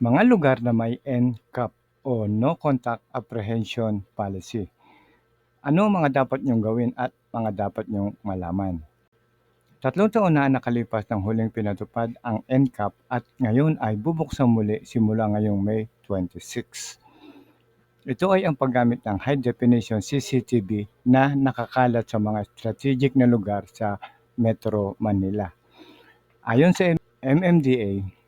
Mga lugar na may NCAP o No Contact Apprehension Policy. Ano mga dapat niyong gawin at mga dapat niyong malaman? Tatlong taon na nakalipas ng huling pinatupad ang NCAP at ngayon ay bubuksan muli simula ngayong May 26. Ito ay ang paggamit ng high definition CCTV na nakakalat sa mga strategic na lugar sa Metro Manila. Ayon sa MMDA,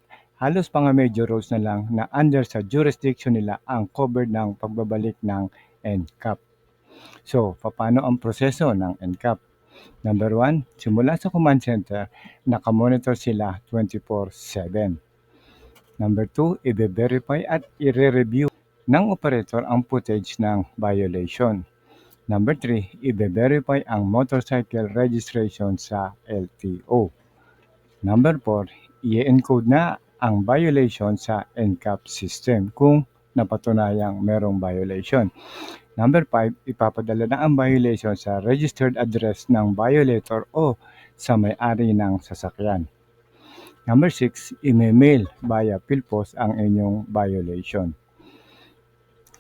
halos mga major roads na lang na under sa jurisdiction nila ang covered ng pagbabalik ng NCAP. So, paano ang proseso ng NCAP? Number one, simula sa command center, nakamonitor sila 24-7. Number two, i-verify at i-review ng operator ang footage ng violation. Number three, i-verify ang motorcycle registration sa LTO. Number four, i-encode na ang violation sa NCAP system kung napatunayang merong violation. Number 5, ipapadala na ang violation sa registered address ng violator o sa may-ari ng sasakyan. Number 6, ime-mail via PhilPost ang inyong violation.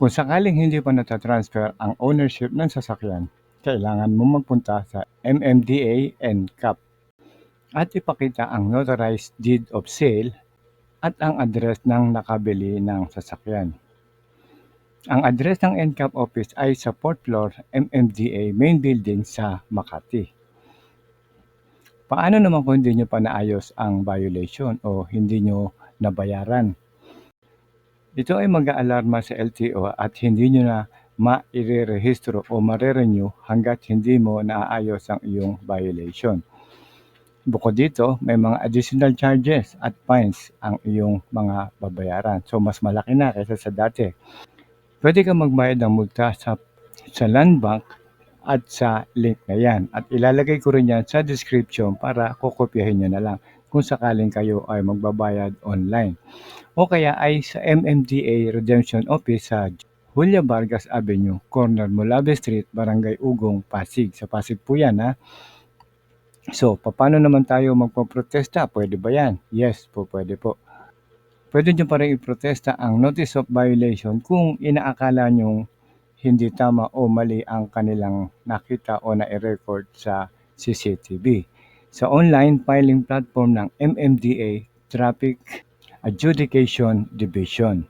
Kung sakaling hindi pa natatransfer ang ownership ng sasakyan, kailangan mo magpunta sa MMDA NCAP at ipakita ang notarized deed of sale at ang address ng nakabili ng sasakyan. Ang address ng NCAP office ay sa 4th floor MMDA main building sa Makati. Paano naman kung hindi nyo pa naayos ang violation o hindi nyo nabayaran? Ito ay mag-aalarma sa LTO at hindi nyo na ma-irerehistro o mare-renew hanggat hindi mo naaayos ang iyong violation. Bukod dito, may mga additional charges at fines ang iyong mga babayaran. So, mas malaki na kaysa sa dati. Pwede kang magbayad ng multa sa, sa land bank at sa link na yan. At ilalagay ko rin yan sa description para kukopyahin nyo na lang kung sakaling kayo ay magbabayad online. O kaya ay sa MMDA Redemption Office sa Julia Vargas Avenue, corner Mulabe Street, Barangay Ugong, Pasig. Sa Pasig po yan ha. So, paano naman tayo magpaprotesta? Pwede ba yan? Yes po, pwede po. Pwede nyo pa rin iprotesta ang notice of violation kung inaakala nyong hindi tama o mali ang kanilang nakita o na-record sa CCTV. Sa online filing platform ng MMDA Traffic Adjudication Division.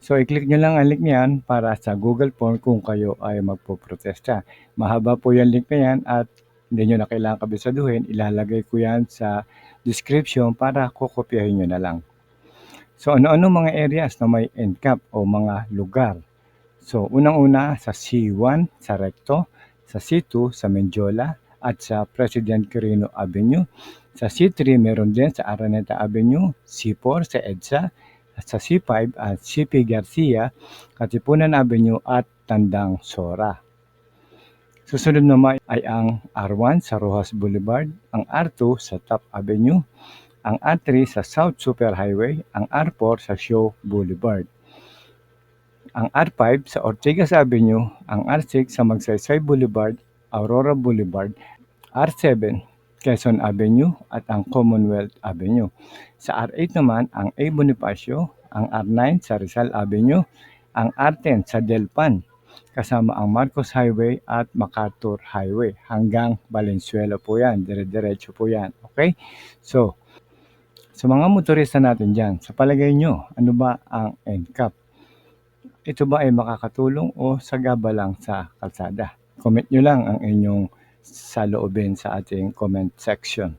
So, i-click nyo lang ang link niyan para sa Google Form kung kayo ay magpo-protesta. Mahaba po yung link na yan at hindi nyo na kailangan kabisaduhin. Ilalagay ko yan sa description para kukopyahin nyo na lang. So, ano-ano mga areas na may NCAP o mga lugar? So, unang-una sa C1 sa Recto, sa C2 sa Menjola, at sa President Quirino Avenue. Sa C3 meron din sa Araneta Avenue, C4 sa EDSA, at sa C5 at CP Garcia, Katipunan Avenue at Tandang Sora. Susunod naman ay ang R1 sa Rojas Boulevard, ang R2 sa Top Avenue, ang R3 sa South Super Highway, ang R4 sa Show Boulevard. Ang R5 sa Ortigas Avenue, ang R6 sa Magsaysay Boulevard, Aurora Boulevard, R7 Quezon Avenue at ang Commonwealth Avenue. Sa R8 naman ang A Bonifacio, ang R9 sa Rizal Avenue, ang R10 sa Delpan, kasama ang Marcos Highway at MacArthur Highway hanggang Valenzuela po yan, dire-diretso po yan. Okay? So, sa mga motorista natin dyan, sa palagay nyo, ano ba ang NCAP? Ito ba ay makakatulong o sagaba lang sa kalsada? Comment nyo lang ang inyong saloobin sa ating comment section.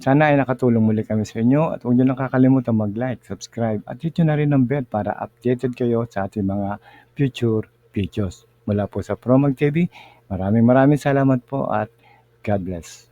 Sana ay nakatulong muli kami sa inyo at huwag nyo lang kakalimutan mag-like, subscribe at hit nyo na rin ang bell para updated kayo sa ating mga future videos. Mula po sa Promag TV, maraming maraming salamat po at God bless.